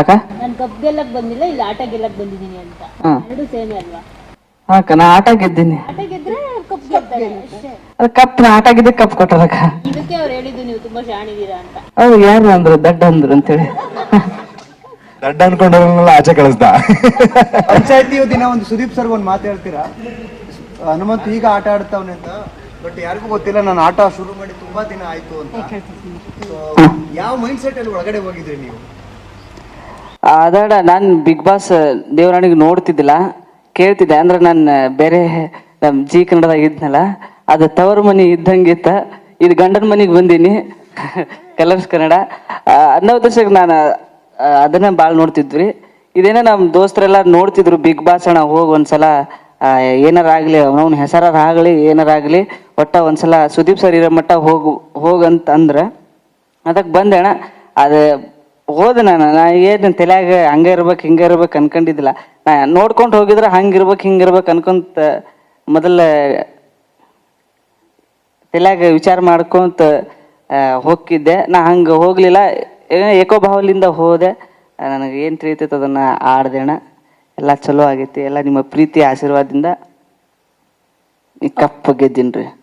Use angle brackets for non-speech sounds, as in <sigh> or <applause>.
ಅಕ್ಕ ನಾನು ಕಪ್ ಗೆಲ್ಲಕ್ ಬಂದಿಲ್ಲ ಇಲ್ಲಿ ಆಟ ಗೆಲ್ಲಕ್ ಬಂದಿದ್ದೀನಿ ಅಂತ. ಹಾ. ಎರಡು ಸೇಮೆ ಅಲ್ವಾ? ಅಕ್ಕ ನಾ ಆಟ ಗೆದ್ದೀನಿ. ಆಟ ಗೆದ್ರೆ ಕಪ್ ಗೆಲ್ತಾರೆ. ಅಷ್ಟೇ. ಅದು ಕಪ್ ನಾ ಆಟ ಗೆದ್ದೆ ಕಪ್ ಕೊಟ್ಟರಕ್ಕ ಇದಕ್ಕೆ ಅವ್ರು ಹೇಳಿದ್ದು ನೀವು ತುಂಬಾ ಶಾಣಿದೀರಾ ಅಂತ. ಅವ್ರು ಯಾರು ಅಂದ್ರು ದಡ್ಡ ಅಂದ್ರು ಅಂತೇಳಿ. ದಡ್ಡ ಅನ್ಕೊಂಡವ್ರನ್ನೆಲ್ಲ ಆಚೆ ಕಳಿಸ್ದ. ಪಂಚಾಯತಿ ದಿನ ಒಂದು ಸುದೀಪ್ ಸರ್ ಒಂದು ಮಾತು ಹೇಳ್ತೀರಾ? ಹನುಮಂತ್ ಈಗ ಆಟ ಆಡ್ತಾವನೆ ಅಂತ ಬಟ್ ಯಾರಿಗೂ ಗೊತ್ತಿಲ್ಲ ನಾನು ಆಟ ಶುರು ಮಾಡಿ ತುಂಬಾ ದಿನ ಆಯ್ತು ಅಂತ. So, ಯಾವ ಮೈಂಡ್ ಸೆಟ್ ಅಲ್ಲಿ ಒಳಗಡೆ ಹೋಗಿದ್ರಿ ನೀವು? ಅದಡ, ನಾನು ಬಿಗ್ ಬಾಸ್ ದೇವರಾಣಿಗೆ ನೋಡ್ತಿದ್ದಿಲ್ಲ. ಕೇಳ್ತಿದ್ದೆ, ಅಂದ್ರೆ ನಾನು ಬೇರೆ ನಮ್ಮ ಜಿ ಕನ್ನಡದಾಗ ಇದ್ನಲ್ಲ, ಅದು ತವರು ಮನೆ ಇದ್ದಂಗಿತ್ತ, ಇದು ಗಂಡನ ಮನಿಗೆ ಬಂದೀನಿ, <laughs> ಕಲರ್ಸ್ ಕನ್ನಡ. ಹನ್ನೊಂದು ಉದ್ದೇಶಕ್ಕೆ ನಾನು ಅದನ್ನ ಭಾಳ ನೋಡ್ತಿದ್ವಿ. ಇದೇನೋ ನಮ್ಮ ದೋಸ್ತರೆಲ್ಲ ನೋಡ್ತಿದ್ರು ಬಿಗ್ ಬಾಸ್ ಅಣ್ಣ ಹೋಗಿ ಒಂದ್ಸಲ ಸಲ ಏನಾರ ಆಗಲಿ, ಅವನವ್ನ ಹೆಸರಾರ ಆಗಲಿ ಏನಾರಾಗ್ಲಿ ಒಟ್ಟ ಒಂದ್ಸಲ ಸುದೀಪ್ ಸರ್ ಇರೋ ಮಟ್ಟ ಹೋಗು ಹೋಗಂತ ಅಂದ್ರ ಅದಕ್ಕೆ ಬಂದೆ ಅಣ್ಣ. ಅದು ಹೋದೆ ನಾನು. ನಾ ಏನು ತಲೆಯಾಗ ಹಂಗೆ ಇರ್ಬೇಕು, ಹಿಂಗೆ ಇರ್ಬೇಕು ಅನ್ಕೊಂಡಿದ್ದಿಲ್ಲ. ನಾ ನೋಡ್ಕೊಂಡು ಹೋಗಿದ್ರೆ ಹಂಗೆ ಇರ್ಬೇಕು, ಹಿಂಗೆ ಇರ್ಬೇಕು ಅನ್ಕೊಂತ ಮೊದಲ ತಲೆಯಾಗ ವಿಚಾರ ಮಾಡ್ಕೊಂತ ಹೋಗ್ತಿದ್ದೆ ನಾ ಹಂಗೆ ಹೋಗ್ಲಿಲ್ಲ. ಏಕೋ ಏಕೋಭಾವಲಿಂದ ಹೋದೆ. ನನಗೆ ಏನು ತಿಳಿತೈತೆ ಅದನ್ನು ಆಡ್ದೇಣ ಎಲ್ಲ ಚಲೋ ಆಗೈತಿ. ಎಲ್ಲ ನಿಮ್ಮ ಪ್ರೀತಿ ಆಶೀರ್ವಾದದಿಂದ ಈ ಕಪ್ಪು ಗೆದ್ದೀನಿ ರೀ